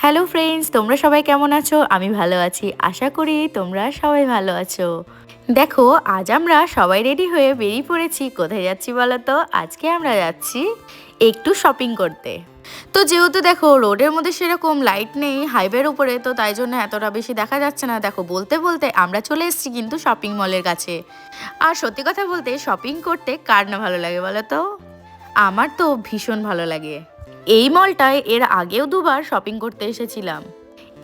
Hello friends তোমরা সবাই কেমন আছো? আমি ভালো আছি। আশা করি তোমরা সবাই ভালো আছো। দেখো, আজ আমরা সবাই রেডি হয়ে বেরিয়ে পড়েছি। কোথায় যাচ্ছি বলো তো? আজকে আমরা যাচ্ছি একটু শপিং করতে। তো যেহেতু দেখো, রোডের মধ্যে সেরকম লাইট নেই হাইওয়ের উপরে, তো তাই জন্য এতটা বেশি দেখা যাচ্ছে না। দেখো, বলতে বলতে আমরা চলে এসেছি কিন্তু শপিং মলের কাছে। আর সত্যি কথা বলতে শপিং করতে কার না ভালো লাগে বলো তো? আমার তো ভীষণ ভালো লাগে। এই মলটায় এর আগেও দুবার শপিং করতে এসেছিলাম।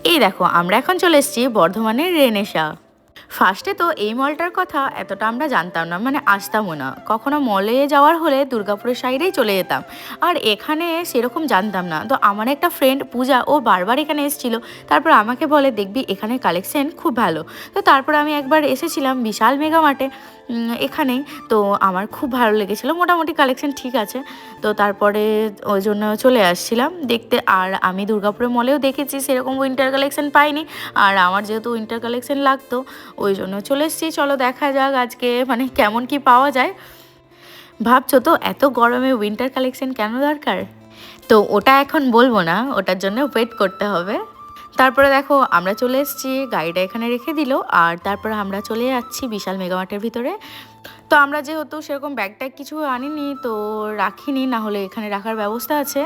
এই দেখো, আমরা এখন চলে এসেছি বর্ধমানের রেনেসা। ফার্স্টে তো এই মলটার কথা এতটা আমরা জানতাম না মানে আসতামও না। কখনো মলে যাওয়ার হলে দুর্গাপুরের সাইডেই চলে যেতাম। আর এখানে সেরকম জানতাম না। তো আমার একটা ফ্রেন্ড পূজা, ও বারবার এখানে এসেছিল। তারপর আমাকে বলে, দেখবি, এখানে কালেকশন খুব ভালো। তো তারপর আমি একবার এসেছিলাম বিশাল মেগা মার্টে এখানেই। তো আমার খুব ভালো লেগেছিলো। মোটামুটি কালেকশন ঠিক আছে। তো তারপরে ওই জন্য চলে আসছিলাম দেখতে। আর আমি দুর্গাপুরের মলেও দেখেছি, সেরকম উইন্টার কালেকশন পাইনি। আর আমার যেহেতু উইন্টার কালেকশন লাগতো ওই জন্য চলে এসেছি। চলো দেখা যাক আজকে মানে কেমন কি পাওয়া যায়। ভাবছ তো, এত গরমে উইন্টার কালেকশন কেন দরকার? তো ওটা এখন বলব না, ওটার জন্য ওয়েট করতে হবে। তারপরে দেখো, আমরা চলে এসেছি, গাড়িটা এখানে রেখে দিল, আর তারপরে আমরা চলে যাচ্ছি বিশাল মেগামার্টের ভিতরে। তো আমরা যেহেতু সেরকম ব্যাগ ট্যাগ কিছু আনিনি, তো রাখিনি, না হলে এখানে রাখার ব্যবস্থা আছে।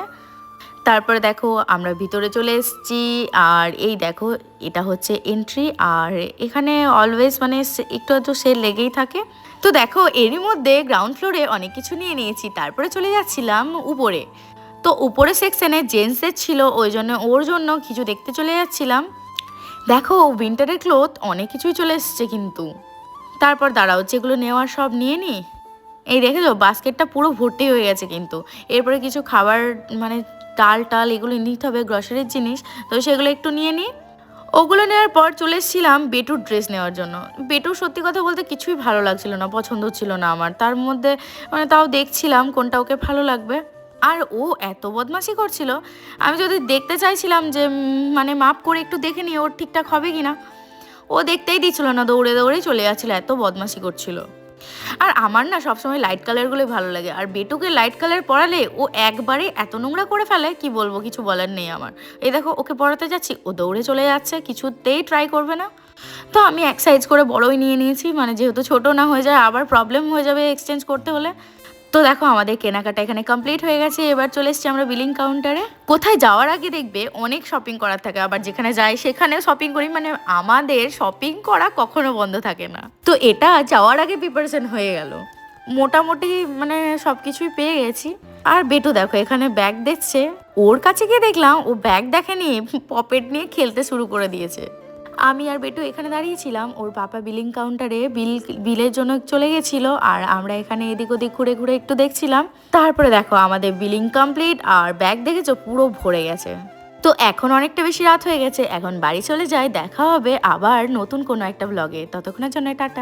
তারপরে দেখো আমরা ভিতরে চলে এসেছি, আর এই দেখো এটা হচ্ছে এন্ট্রি আর এখানে অলওয়েজ মানে সে- একটু একটু সেল লেগেই থাকে। তো দেখো এরই মধ্যে গ্রাউন্ড ফ্লোরে অনেক কিছু নিয়ে নিয়েছি, তারপরে চলে যাচ্ছিলাম উপরে। তো উপরে সেকশনে জেন্টসের ছিল, ওই জন্য ওর জন্য কিছু দেখতে চলে যাচ্ছিলাম। দেখো উইন্টারের ক্লোথ অনেক কিছুই চলে এসছে কিন্তু। তারপর দাঁড়াও, যেগুলো নেওয়ার সব নিয়ে নি। এই দেখেছ, বাস্কেটটা পুরো ভর্তি হয়ে গেছে কিন্তু। এরপরে কিছু খাবার মানে ডাল টাল এগুলো নিতে হবে গ্রসারির জিনিস। তো সেগুলো একটু নিয়ে নিই। ওগুলো নেওয়ার পর চলে এসেছিলাম বেটুর ড্রেস নেওয়ার জন্য। বেটুর সত্যি কথা বলতে কিছুই ভালো লাগছিল না, পছন্দ ছিল না আমার। তার মধ্যে মানে তাও দেখছিলাম কোনটা ওকে ভালো লাগবে। আর ও এত বদমাশি করছিল, আমি যদি দেখতে চাইছিলাম যে মানে মাপ করে একটু দেখে নিই ওর ঠিকঠাক হবে কি না ও দেখতেই দিচ্ছিল না, দৌড়ে দৌড়ে চলে যাচ্ছিল, এত বদমাশি করছিল। আর আমার না সবসময় লাইট কালারগুলোই ভালো লাগে। আর বেটুকে লাইট কালার পড়ালে ও একবারে এত নোংরা করে ফেলে, কি বলব, কিছু বলার নেই আমার। এই দেখো, ওকে পড়াতে যাচ্ছি, ও দৌড়ে চলে যাচ্ছে, কিছুতেই ট্রাই করবে না। তো আমি এক সাইজ করে বড়ই নিয়ে নিয়েছি মানে যেহেতু ছোট না হয়ে যায়, আবার প্রবলেম হয়ে যাবে এক্সচেঞ্জ করতে হলে। তো দেখো আমাদের কেনাকাটা এখানে কমপ্লিট হয়ে গেছে। এবার চলে এসেছি আমরা বিলিং কাউন্টারে কোথায় যাওয়ার আগে দেখবে অনেক শপিং করার থাকে, আবার যেখানে যাই সেখানে শপিং করি। মানে আমাদের শপিং করা কখনো বন্ধ থাকে না। তো এটা যাওয়ার আগে প্রিপারেশন হয়ে গেল। মোটামুটি মানে সব কিছুই পেয়ে গেছি। আর বেটু দেখো, এখানে ব্যাগ দেখছে। ওর কাছে গিয়ে দেখলাম, ও ব্যাগ দেখেনি পকেট নিয়ে খেলতে শুরু করে দিয়েছে। আমি আর বেটু এখানে দাঁড়িয়েছিলাম। ওর পাপা বিলিং কাউন্টারে বিল বিলের জন্য চলে গেছিল আর আমরা এখানে এদিক ওদিক ঘুরে ঘুরে একটু দেখছিলাম। তারপরে দেখো আমাদের বিলিং কমপ্লিট আর ব্যাগ দেখেছ পুরো ভরে গেছে। তো এখন অনেকটা বেশি রাত হয়ে গেছে, এখন বাড়ি চলে যায় দেখা হবে আবার নতুন কোনো একটা ব্লগে ততক্ষণের জন্য টাটা।